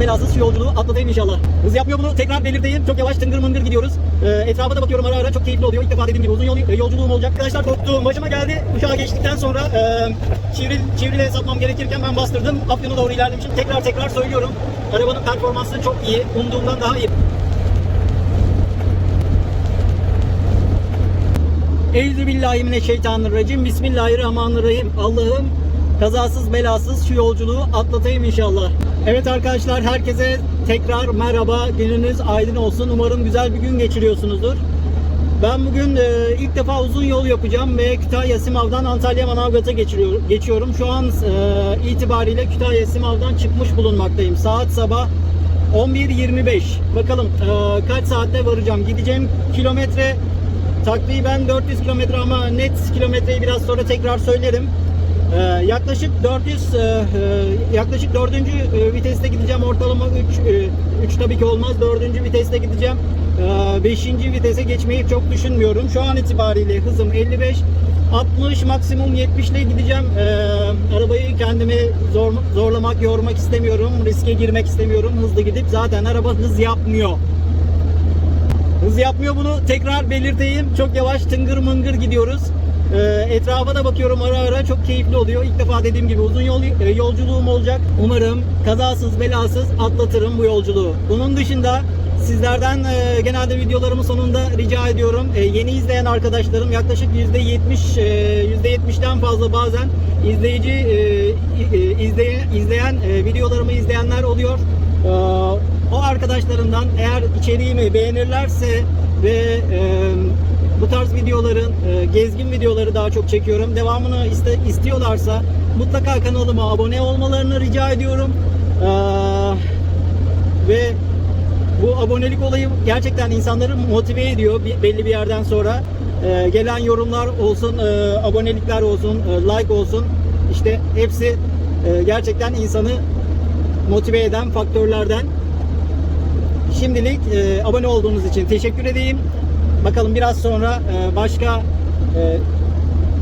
Belasız şu yolculuğu atlatayım inşallah. Hız yapmıyor bunu tekrar belirteyim. Çok yavaş tıngır mıngır gidiyoruz. Ee, etrafa da bakıyorum ara ara çok keyifli oluyor. İlk defa dediğim gibi uzun yol, e, yolculuğum olacak. Arkadaşlar korktuğum başıma geldi. Uçağa geçtikten sonra e, çivril, çivrile sapmam gerekirken ben bastırdım. Afyon'a doğru ilerlemişim. Tekrar tekrar söylüyorum. Arabanın performansı çok iyi. Umduğumdan daha iyi. Euzubillahimineşşeytanirracim. Bismillahirrahmanirrahim. Allah'ım kazasız belasız şu yolculuğu atlatayım inşallah. Evet arkadaşlar herkese tekrar merhaba. Gününüz aydın olsun. Umarım güzel bir gün geçiriyorsunuzdur. Ben bugün e, ilk defa uzun yol yapacağım ve Kütahya Simav'dan Antalya Manavgat'a geçiyorum. Şu an e, itibariyle Kütahya Simav'dan çıkmış bulunmaktayım. Saat sabah 11.25. Bakalım e, kaç saatte varacağım. Gideceğim kilometre takriben 400 kilometre ama net kilometreyi biraz sonra tekrar söylerim. Ee, yaklaşık 400 e, e, yaklaşık 4. e, viteste gideceğim ortalama 3 3 tabii ki olmaz 4. viteste gideceğim. 5. vitese geçmeyi çok düşünmüyorum. Şu an itibariyle hızım 55 60 maksimum 70 ile gideceğim. Ee, arabayı kendimi zor, zorlamak, yormak istemiyorum. Riske girmek istemiyorum. Hızlı gidip zaten araba hız yapmıyor. Hız yapmıyor bunu tekrar belirteyim. Çok yavaş tıngır mıngır gidiyoruz. Ee, etrafa da bakıyorum ara ara çok keyifli oluyor. İlk defa dediğim gibi uzun yol e, yolculuğum olacak. Umarım kazasız belasız atlatırım bu yolculuğu. Bunun dışında sizlerden e, genelde videolarımın sonunda rica ediyorum. E, yeni izleyen arkadaşlarım yaklaşık %70 e, %70'den fazla bazen izleyici e, e, izleyen, e, videolarımı izleyenler oluyor. Ee, o arkadaşlarımdan eğer içeriğimi beğenirlerse ve e, bu tarz videoların e, gezgin videoları daha çok çekiyorum. Devamını iste, istiyorlarsa mutlaka kanalıma abone olmalarını rica ediyorum. Ee, ve bu abonelik olayı gerçekten insanları motive ediyor bir- belli bir yerden sonra. Ee, gelen yorumlar olsun, e, abonelikler olsun, e, like olsun. işte hepsi e, gerçekten insanı motive eden faktörlerden. Şimdilik e, abone olduğunuz için teşekkür edeyim. Bakalım biraz sonra e, başka e,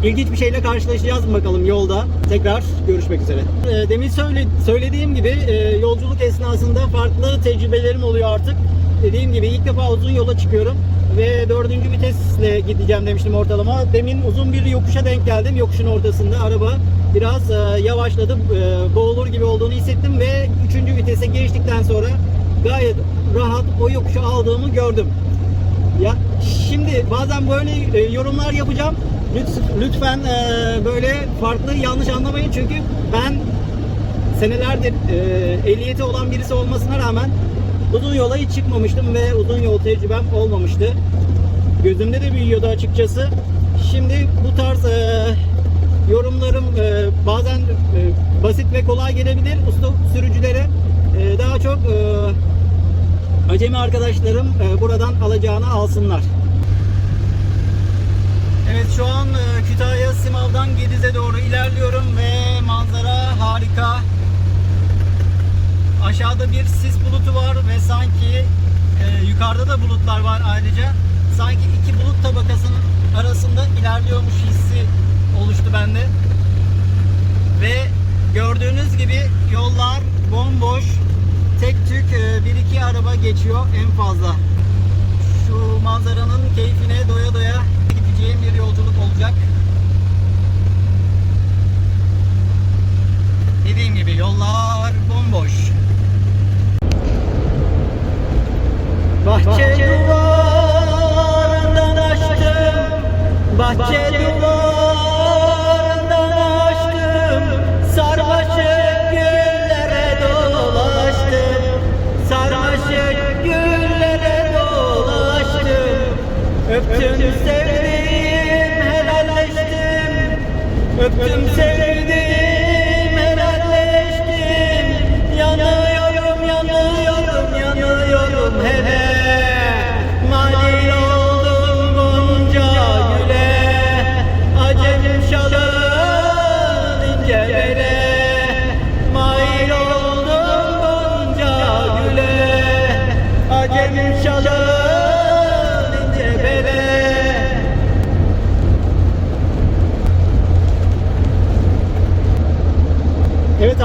ilginç bir şeyle karşılaşacağız mı bakalım yolda. Tekrar görüşmek üzere. E, demin söyle, söylediğim gibi yolculuk esnasında farklı tecrübelerim oluyor artık. Dediğim gibi ilk defa uzun yola çıkıyorum ve dördüncü vitesle gideceğim demiştim ortalama. Demin uzun bir yokuşa denk geldim. Yokuşun ortasında araba biraz yavaşladı. Boğulur gibi olduğunu hissettim ve üçüncü vitese geçtikten sonra gayet rahat o yokuşu aldığımı gördüm. Şimdi bazen böyle e, yorumlar yapacağım. Lütfen e, böyle farklı yanlış anlamayın çünkü ben senelerdir e, ehliyeti olan birisi olmasına rağmen uzun yola hiç çıkmamıştım ve uzun yol tecrübem olmamıştı. Gözümde de büyüyordu açıkçası. Şimdi bu tarz e, yorumlarım e, bazen e, basit ve kolay gelebilir usta sürücülere. E, daha çok e, acemi arkadaşlarım e, buradan alacağını alsınlar. Evet şu an e, Kütahya Simav'dan Gediz'e doğru ilerliyorum ve manzara harika. Aşağıda bir sis bulutu var ve sanki e, yukarıda da bulutlar var ayrıca. Sanki iki bulut tabakasının arasında ilerliyormuş hissi oluştu bende. Ve gördüğünüz gibi yollar bomboş. Tek tük e, bir iki araba geçiyor en fazla. Şu manzaranın keyfine doya doya gideceğim bir yolculuk olacak. Dediğim gibi yollar bomboş. Bahçe duvarından açtım Bahçe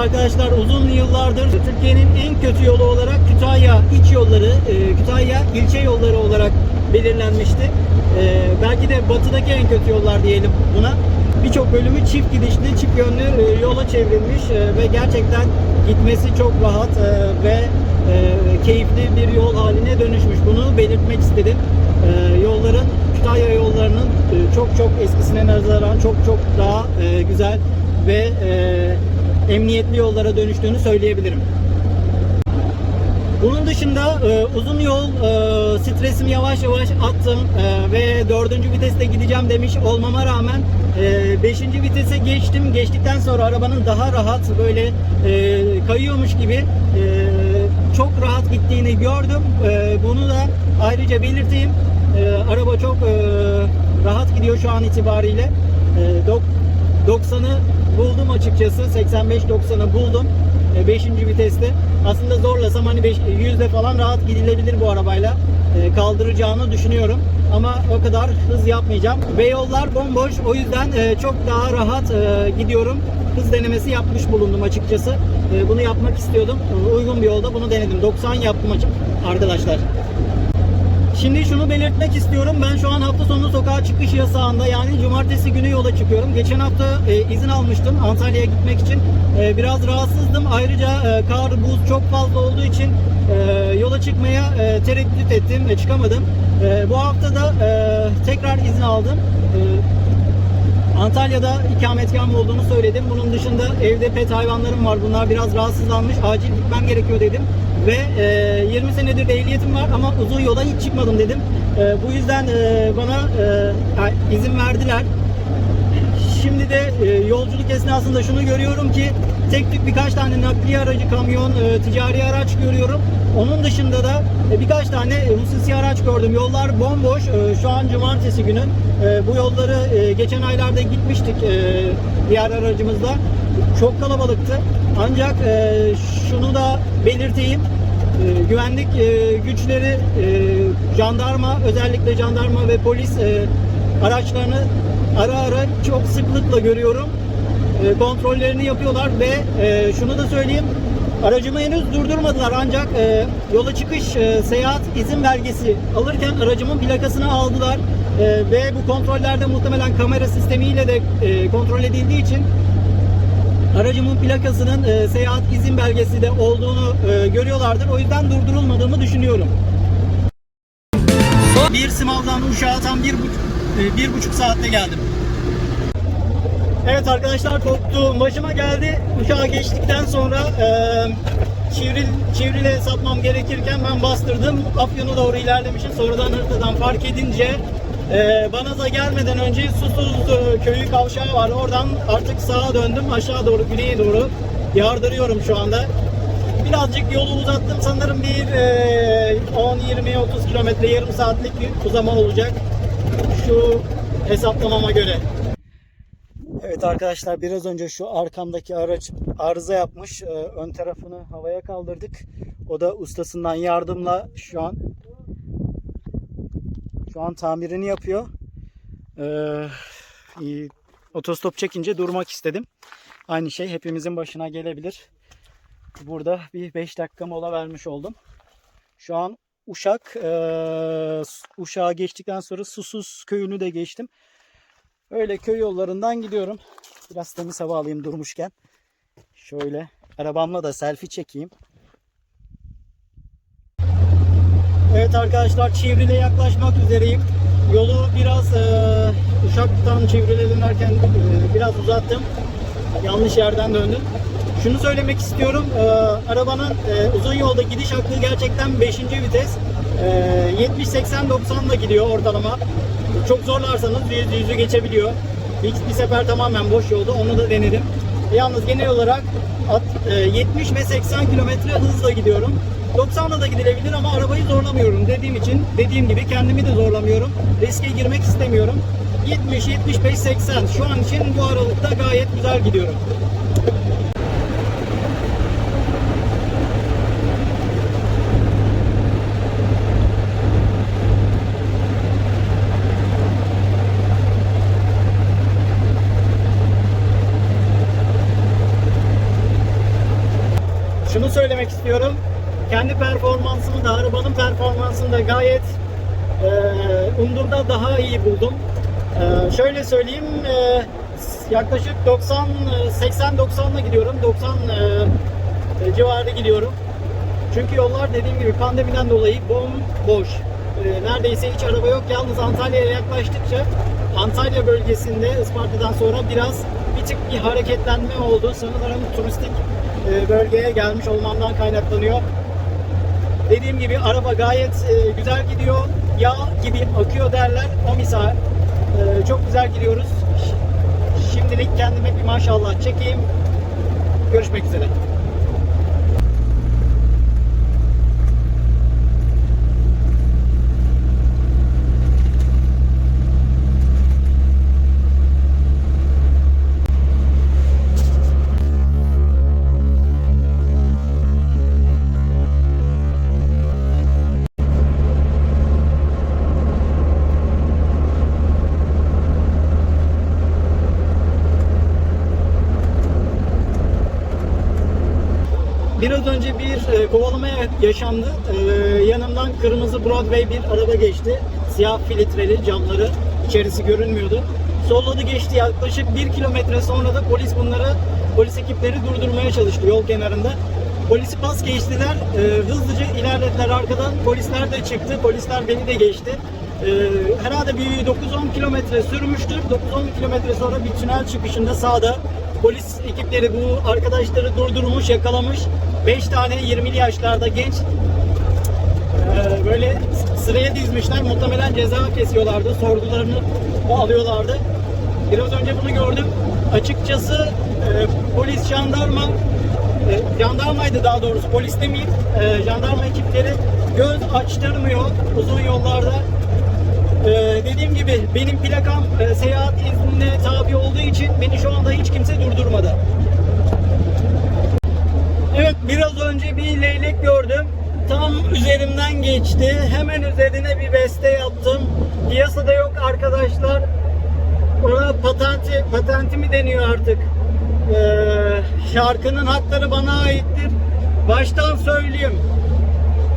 arkadaşlar uzun yıllardır Türkiye'nin en kötü yolu olarak Kütahya iç yolları, e, Kütahya ilçe yolları olarak belirlenmişti. E, belki de batıdaki en kötü yollar diyelim buna. Birçok bölümü çift gidişli, çift yönlü e, yola çevrilmiş ve gerçekten gitmesi çok rahat ve keyifli bir yol haline dönüşmüş. Bunu belirtmek istedim. Yolların Kütahya yollarının çok çok eskisine nazaran çok çok daha güzel ve emniyetli yollara dönüştüğünü söyleyebilirim. Bunun dışında e, uzun yol e, stresimi yavaş yavaş attım e, ve dördüncü viteste gideceğim demiş olmama rağmen e, beşinci vitese geçtim. Geçtikten sonra arabanın daha rahat böyle e, kayıyormuş gibi e, çok rahat gittiğini gördüm. E, bunu da ayrıca belirteyim. E, araba çok e, rahat gidiyor şu an itibariyle. E, dok- 90'ı buldum açıkçası. 85-90'ı buldum. 5. viteste. Aslında zorlasam hani 5, 100'de falan rahat gidilebilir bu arabayla. E, kaldıracağını düşünüyorum. Ama o kadar hız yapmayacağım. Ve yollar bomboş. O yüzden e, çok daha rahat e, gidiyorum. Hız denemesi yapmış bulundum açıkçası. E, bunu yapmak istiyordum. E, Uygun bir yolda bunu denedim. 90 yaptım açık arkadaşlar. Şimdi şunu belirtmek istiyorum. Ben şu an hafta sonu sokağa çıkış yasağında yani cumartesi günü yola çıkıyorum. Geçen hafta e, izin almıştım Antalya'ya gitmek için. E, biraz rahatsızdım. Ayrıca e, kar, buz çok fazla olduğu için e, yola çıkmaya e, tereddüt ettim ve çıkamadım. E, bu hafta da e, tekrar izin aldım. E, Antalya'da ikametgahım olduğunu söyledim. Bunun dışında evde pet hayvanlarım var. Bunlar biraz rahatsızlanmış. Acil gitmem gerekiyor dedim. Ve e, 20 senedir de ehliyetim var ama uzun yola hiç çıkmadım dedim. E, bu yüzden e, bana e, izin verdiler. Şimdi de e, yolculuk esnasında şunu görüyorum ki tek tük birkaç tane nakliye aracı, kamyon, e, ticari araç görüyorum. Onun dışında da e, birkaç tane e, hususi araç gördüm. Yollar bomboş. E, şu an cumartesi günü. E, bu yolları e, geçen aylarda gitmiştik e, diğer aracımızla. Çok kalabalıktı. Ancak e, şunu da belirteyim. E, güvenlik e, güçleri, e, jandarma, özellikle jandarma ve polis e, araçlarını ara ara çok sıklıkla görüyorum. E, kontrollerini yapıyorlar ve e, şunu da söyleyeyim. Aracımı henüz durdurmadılar ancak e, yola çıkış e, seyahat izin belgesi alırken aracımın plakasını aldılar. E, ve bu kontrollerde muhtemelen kamera sistemiyle de e, kontrol edildiği için aracımın plakasının e, seyahat izin belgesi de olduğunu e, görüyorlardır. O yüzden durdurulmadığımı düşünüyorum. Bir Simav'dan Uşak'a tam bir, e, bir buçuk saatte geldim. Evet arkadaşlar korktuğum başıma geldi. Uşağa geçtikten sonra e, Çivril, Çivril'e sapmam gerekirken ben bastırdım. Afyon'a doğru ilerlemişim. Sonradan haritadan fark edince e, Banaz'a gelmeden önce Susuz e, köyü kavşağı var. Oradan artık sağa döndüm. Aşağı doğru, güneye doğru yardırıyorum şu anda. Birazcık yolu uzattım. Sanırım bir e, 10-20-30 kilometre yarım saatlik bir uzama olacak. Şu hesaplamama göre. Evet arkadaşlar biraz önce şu arkamdaki araç arıza yapmış. Ee, ön tarafını havaya kaldırdık. O da ustasından yardımla şu an şu an tamirini yapıyor. Ee, otostop çekince durmak istedim. Aynı şey hepimizin başına gelebilir. Burada bir 5 dakika mola vermiş oldum. Şu an Uşak, ee, Uşak'a geçtikten sonra Susuz köyünü de geçtim. Öyle köy yollarından gidiyorum. Biraz temiz hava alayım durmuşken. Şöyle arabamla da selfie çekeyim. Evet arkadaşlar Çivril'e yaklaşmak üzereyim. Yolu biraz e, Uşak'tan Çivril'e dönerken e, biraz uzattım. Yanlış yerden döndüm. Şunu söylemek istiyorum. e, arabanın e, uzun yolda gidiş hakkı gerçekten 5. vites. E, 70-80-90 ile gidiyor ortalama. Çok zorlarsanız yüz yüzü geçebiliyor. Bir, bir sefer tamamen boş yolda onu da denedim. Yalnız genel olarak at- e, 70 ve 80 kilometre hızla gidiyorum. 90'la da gidilebilir ama arabayı zorlamıyorum dediğim için dediğim gibi kendimi de zorlamıyorum. Riske girmek istemiyorum. 70, 75, 80 şu an için bu aralıkta gayet güzel gidiyorum. şunu söylemek istiyorum. Kendi performansımı da, arabanın performansını da gayet e, umduğumda daha iyi buldum. E, şöyle söyleyeyim, e, yaklaşık 90, 80-90'la gidiyorum. 90 e, civarı gidiyorum. Çünkü yollar dediğim gibi pandemiden dolayı bomboş. E, neredeyse hiç araba yok. Yalnız Antalya'ya yaklaştıkça Antalya bölgesinde Isparta'dan sonra biraz bir tık bir hareketlenme oldu. Sanırım turistik e, bölgeye gelmiş olmamdan kaynaklanıyor. Dediğim gibi araba gayet e, güzel gidiyor. Yağ gibi akıyor derler. O misal. E, çok güzel gidiyoruz. Şimdilik kendime bir maşallah çekeyim. Görüşmek üzere. Yaşandı. E, yanımdan kırmızı Broadway bir araba geçti. Siyah filtreli camları içerisi görünmüyordu. Solladı geçti yaklaşık bir kilometre sonra da polis bunları polis ekipleri durdurmaya çalıştı yol kenarında. Polisi pas geçtiler. E, hızlıca ilerlediler arkadan. Polisler de çıktı. Polisler beni de geçti. E, herhalde bir 9-10 kilometre sürmüştür. 9-10 kilometre sonra bir tünel çıkışında sağda polis ekipleri bu arkadaşları durdurmuş, yakalamış. 5 tane 20'li yaşlarda genç ee, böyle sıraya dizmişler. Muhtemelen ceza kesiyorlardı. Sorgularını alıyorlardı. Biraz önce bunu gördüm. Açıkçası e, polis, jandarma, e, jandarmaydı daha doğrusu polis demeyeyim. E, jandarma ekipleri göz açtırmıyor uzun yollarda. Ee, dediğim gibi benim plakam e, seyahat iznine tabi olduğu için beni şu anda hiç kimse durdurmadı. Evet biraz önce bir leylek gördüm. Tam üzerimden geçti. Hemen üzerine bir beste yaptım. Piyasada yok arkadaşlar. Ona patenti, patenti mi deniyor artık? Ee, şarkının hakları bana aittir. Baştan söyleyeyim.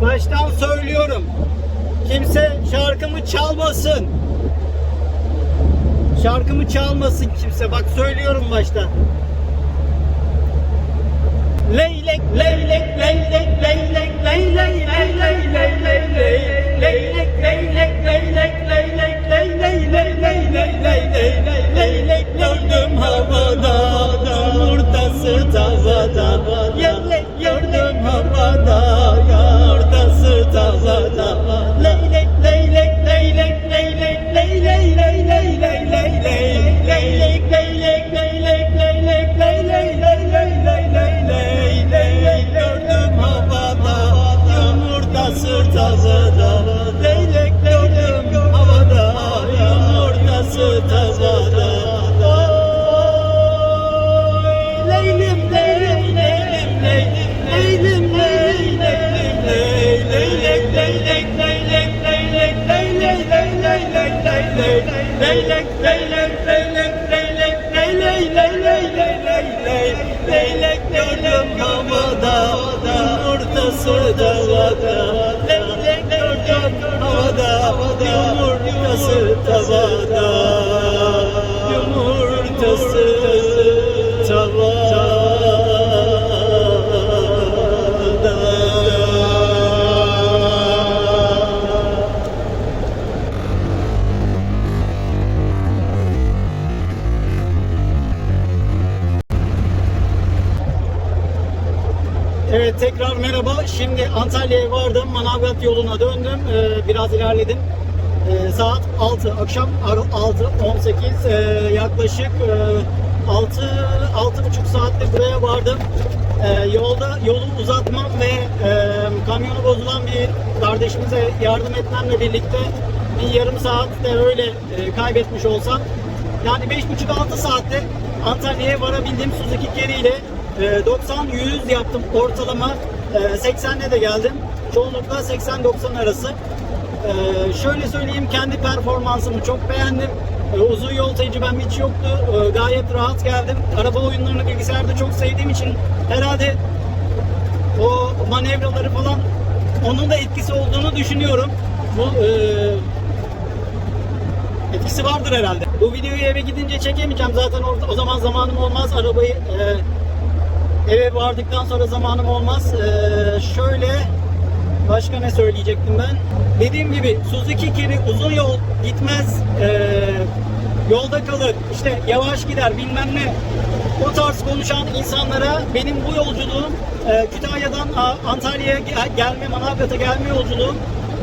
Baştan söylüyorum. Kimse şarkımı çalmasın. Şarkımı çalmasın kimse. Bak söylüyorum baştan. Leylek, leylek, leylek, leylek, leylek, leylek, leylek, leylek, leylek, leylek, leylek, leylek, leylek, leylek, leylek, gördüm havada, yumurtası tavada, yelek leylek leylek leylek leylek leyley leyley leyley leyley leylek gördüm havada yumurta sırdavada leylek gördüm havada yumurtası tavada Tekrar merhaba. Şimdi Antalya'ya vardım. Manavgat yoluna döndüm. Ee, biraz ilerledim. Ee, saat 6. Akşam 6. 18. Ee, yaklaşık e, 6 6,5 saatte buraya vardım. Ee, yolda yolu uzatmam ve e, kamyonu bozulan bir kardeşimize yardım etmemle birlikte bir yarım saat de öyle e, kaybetmiş olsam yani 5,5-6 saatte Antalya'ya varabildim Suzuki Carry ile. E, 90-100 yaptım ortalama. E, 80'le de geldim. Çoğunlukla 80-90 arası. E, şöyle söyleyeyim kendi performansımı çok beğendim. E, uzun yol tecrübem hiç yoktu. E, gayet rahat geldim. Araba oyunlarını bilgisayarda çok sevdiğim için herhalde o manevraları falan onun da etkisi olduğunu düşünüyorum. Bu e, etkisi vardır herhalde. Bu videoyu eve gidince çekemeyeceğim. Zaten o zaman zamanım olmaz. Arabayı e, eve vardıktan sonra zamanım olmaz. E, şöyle başka ne söyleyecektim ben? Dediğim gibi Suzuki Kiri uzun yol gitmez. E, yolda kalır. işte yavaş gider bilmem ne. O tarz konuşan insanlara benim bu yolculuğum e, Kütahya'dan Antalya'ya gel- gelme, Manavgat'a gelme yolculuğum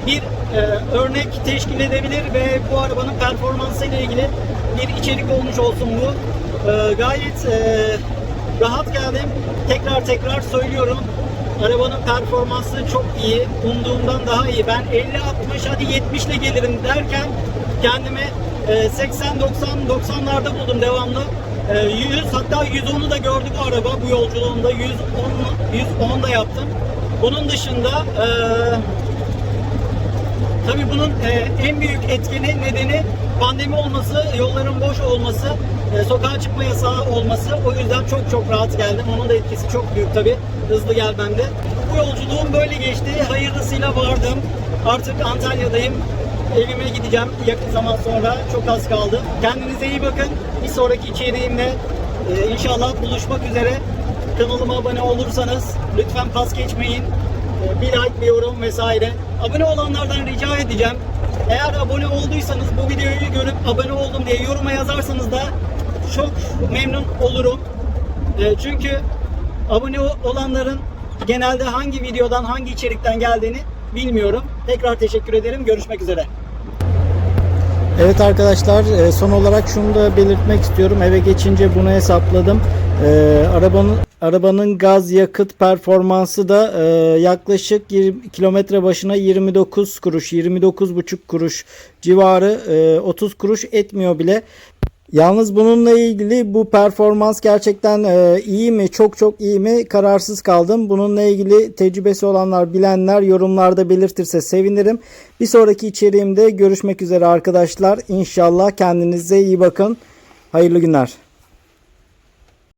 bir e, örnek teşkil edebilir ve bu arabanın performansı ile ilgili bir içerik olmuş olsun bu. E, gayet e, rahat geldim. Tekrar tekrar söylüyorum. Arabanın performansı çok iyi. Umduğumdan daha iyi. Ben 50 60 hadi 70 ile gelirim derken kendimi e, 80 90 90'larda buldum devamlı. E, 100 hatta 110'u da gördü bu araba bu yolculuğunda 110 110 da yaptım. Bunun dışında e, Tabii bunun e, en büyük etkeni nedeni pandemi olması, yolların boş olması, e, sokağa çıkma yasağı olması. O yüzden çok çok rahat geldim. Onun da etkisi çok büyük tabii. Hızlı gelmemde. Bu yolculuğum böyle geçti. Hayırlısıyla vardım. Artık Antalya'dayım. Evime gideceğim yakın zaman sonra. Çok az kaldı. Kendinize iyi bakın. Bir sonraki içeriğimle e, inşallah buluşmak üzere. Kanalıma abone olursanız lütfen pas geçmeyin. Ee, bir like, bir yorum vesaire. Abone olanlardan rica edeceğim. Eğer abone olduysanız bu videoyu görüp abone oldum diye yoruma yazarsanız da çok memnun olurum. Ee, Çünkü abone olanların genelde hangi videodan, hangi içerikten geldiğini bilmiyorum. Tekrar teşekkür ederim. Görüşmek üzere. Evet arkadaşlar e, son olarak şunu da belirtmek istiyorum. Eve geçince bunu hesapladım. E, arabanın arabanın gaz yakıt performansı da e, yaklaşık 20 kilometre başına 29 kuruş, 29,5 kuruş civarı, e, 30 kuruş etmiyor bile. Yalnız bununla ilgili bu performans gerçekten e, iyi mi, çok çok iyi mi kararsız kaldım. Bununla ilgili tecrübesi olanlar, bilenler yorumlarda belirtirse sevinirim. Bir sonraki içeriğimde görüşmek üzere arkadaşlar. İnşallah kendinize iyi bakın. Hayırlı günler.